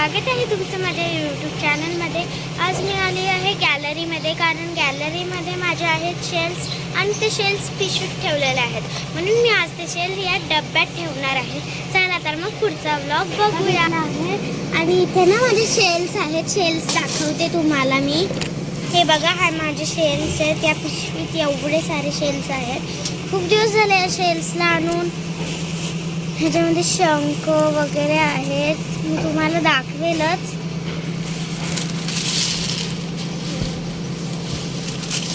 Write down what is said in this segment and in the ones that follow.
स्वागत आहे तुमचं माझ्या यूट्यूब चॅनलमध्ये आज मी आली आहे गॅलरीमध्ये कारण गॅलरीमध्ये माझे आहेत शेल्स आणि ते शेल्स पिशवीत ठेवलेले आहेत. म्हणून मी आज ते शेल या डब्यात ठेवणार आहे. चला तर मग पुढचा ब्लॉग बघूया. आहे आणि इथे ना माझे शेल्स आहेत. शेल्स दाखवते तुम्हाला मी. हे बघा हा माझे शेल्स आहेत. या पिशवीत एवढे सारे शेल्स आहेत. खूप दिवस झाले या शेल्सला आणून. ह्याच्यामध्ये शंख वगैरे आहेत. मी तुम्हाला दाखवेलच.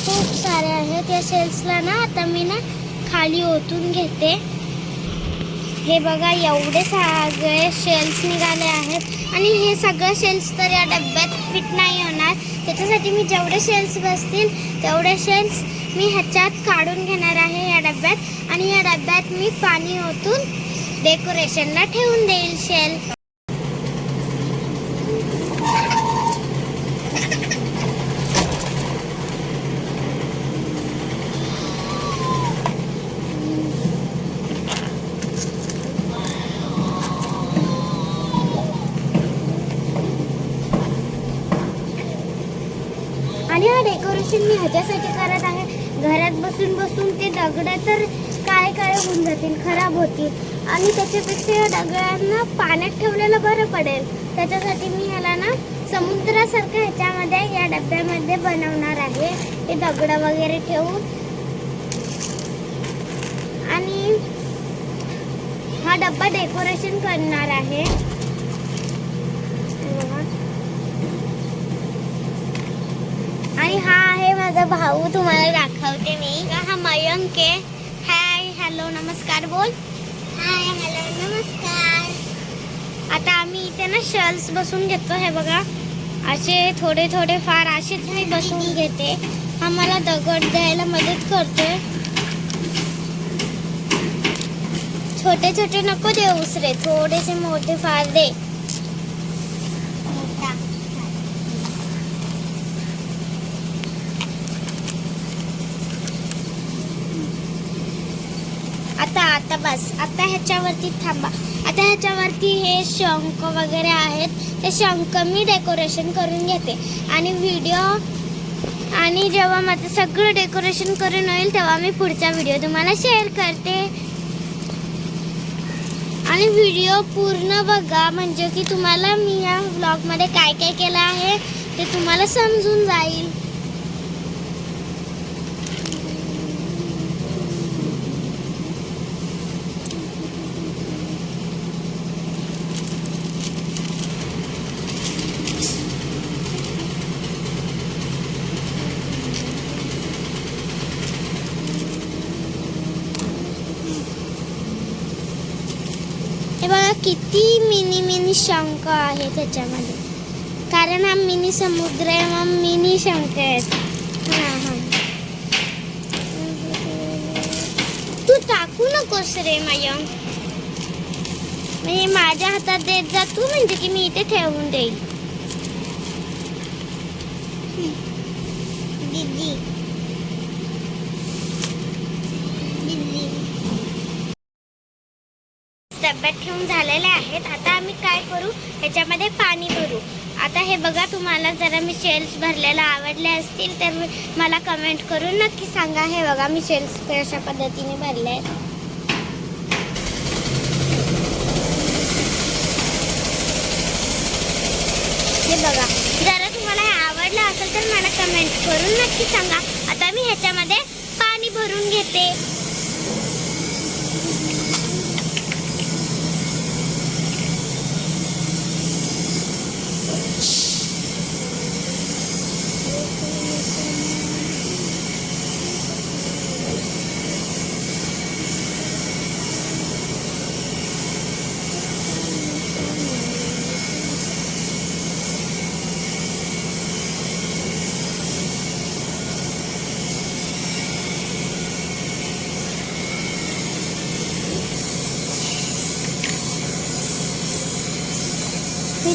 खूप सारे आहेत या शेल्सला ना. आता मी ना खाली ओतून घेते. हे बघा एवढे सगळे शेल्स निघाले आहेत. आणि हे सगळं शेल्स तर या डब्यात फिट नाही होणार. त्याच्यासाठी मी जेवढे शेल्स बसतील तेवढे शेल्स मी ह्याच्यात काढून घेणार आहे या डब्यात. आणि या डब्यात मी पाणी ओतून डेकोरेशनला ठेवून देईल शेल. आणि हा डेकोरेशन मी ह्याच्यासाठी करत आहे. घरात बसून बसून ते दगड तर काय काय होऊन जातील? खराब होतील. आणि त्याच्यापेक्षा या दगडांना पाण्यात ठेवलेलं बरं पडेल. त्याच्यासाठी मी ह्याला ना समुद्रासारखं ह्याच्यामध्ये या डब्यामध्ये बनवणार आहे. ते दगड वगैरे ठेवून. आणि हा डब्बा डेकोरेशन करणार आहे. आणि हा आहे माझा भाऊ तुम्हाला दाखवते मी. हा मयंक आहे. हाय हॅलो नमस्कार बोल. हाय हॅलो नमस्कार. आता आम्ही इथे ना शल्स बसून घेतो हे बघा. असे थोडे थोडे फार असेच मी बसून घेते. हा मला दगड द्यायला मदत करतोय छोटे छोटे नको दे उसरे थोडेसे मोठे फार दे. आता आता बस. आता ह्याच्यावरती थांबा. आता ह्याच्यावरती हे शंख वगैरे आहेत ते शंख मी डेकोरेशन करून घेते. आणि व्हिडिओ आणि जेव्हा माझं सगळं डेकोरेशन करून होईल तेव्हा मी पुढचा व्हिडिओ तुम्हाला शेअर करते. आणि व्हिडिओ पूर्ण बघा म्हणजे की तुम्हाला मी या व्लॉगमध्ये काय काय केलं आहे ते तुम्हाला समजून जाईल. हे बघा किती मिनी मिनी शंख आहे त्याच्यामध्ये. कारण हा मिनी समुद्र आहे मग मिनी शंख आहेत हां हां. तू टाकू नकोस रे मयंक म्हणजे माझ्या हातात देत जा तू म्हणजे की मी इथे ठेवून देईल. दीदी. डब्यात ठेवून झालेले आहेत. आता आम्ही काय करू? ह्याच्यामध्ये पाणी भरू. आता हे बघा तुम्हाला जरा मी शेल्स भरलेला आवडले असतील तर मला कमेंट करून नक्की सांगा. हे बघा मी शेल्स कशा पद्धतीने भरले आहेत हे बघा जरा तुम्हाला हे आवडलं असेल तर मला कमेंट करून नक्की सांगा. आता मी ह्याच्यामध्ये पाणी भरून घेते.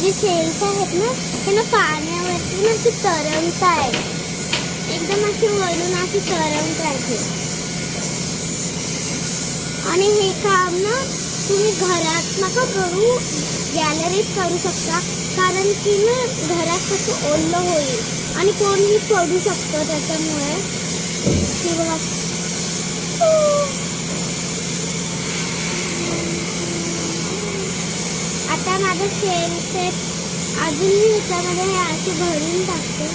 जे शेल्स आहेत ना त्यांना ना पाण्यावरती ना अशी तरंगत आहे. एकदम अशी वरून अशी तरंगत राहते आणि हे काम ना तुम्ही घरात नका करू गॅलरीत करू शकता. कारण की ना घरात कसं ओलं होईल आणि कोणीही पडू शकतं त्याच्यामुळे. किंवा आता माझं शेल सेट अजून मी ह्याच्यामध्ये हे असे भरून टाकते.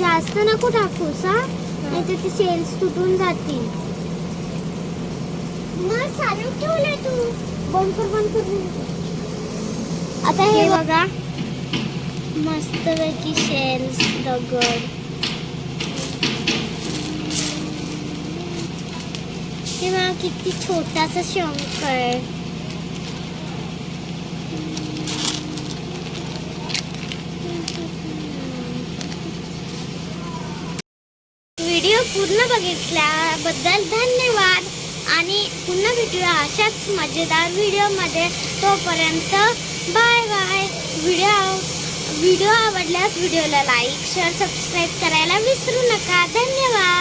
जास्त नको टाकूस हा? नाही तर ते सेल्स तुटून जातील. मग चालू ठेवलंय तू. बंद कर बंद कर. आता हे बघा. मस्तपैकी शेल्स दगड. हे बघा किती छोटासा शंख आहे. व्हिडिओ पूर्ण बघितल्याबद्दल धन्यवाद. आणि पुन्हा भेटूया अशाच मजेदार व्हिडिओमध्ये. तोपर्यंत बाय बाय. व्हिडिओ व्हिडिओ आवडल्यास व्हिडिओला लाईक शेअर सबस्क्राईब करायला विसरू नका. धन्यवाद.